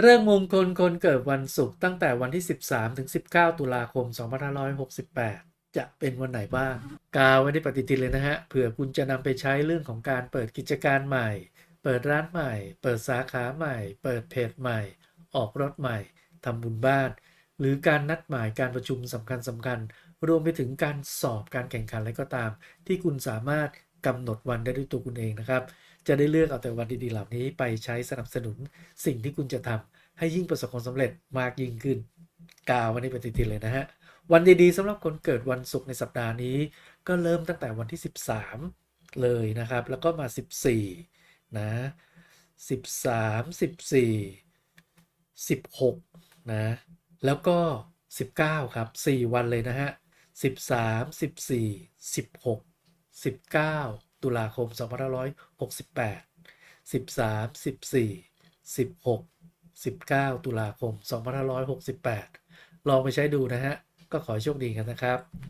เรื่องมงคลคนเกิดวันศุกร์ตั้งแต่วันที่ 13 ถึง 19 ตุลาคม 2568 จะเป็นวันไหนบ้าง กาวไว้ในปฏิทินเลยนะฮะเผื่อคุณจะนำไปใช้เรื่องของการเปิดกิจการใหม่ เปิดร้านใหม่ เปิดสาขาใหม่ เปิดเพจใหม่ ออกรถใหม่ทำบุญบ้าน หรือการนัดหมายการประชุมสำคัญสำคัญๆรวมไปถึงการสอบการแข่งขันอะไรก็ตาม ที่คุณสามารถกำหนดวันได้ด้วยตัวคุณเองนะครับ จะได้เลือกเอาแต่วันดีๆเหล่านี้ไปใช้สนับสนุนสิ่งที่คุณจะทำให้ยิ่งประสบความสำเร็จมากยิ่งขึ้น กาวันนี้เปฏิทินเลยนะฮะ วันดีๆสำหรับคนเกิดวันศุกร์ในสัปดาห์นี้ ก็เริ่มตั้งแต่วันที่ 13 เลยนะครับ แล้วก็มา 14 นะ 13 14 16 นะ แล้วก็ 19 ครับ 4 วันเลยนะฮะ 13 14 16 19 ตุลาคม 2568 13 14 16 19 ตุลาคม 2568 ลองไปใช้ดูนะฮะ ก็ขอโชคดีกันนะครับ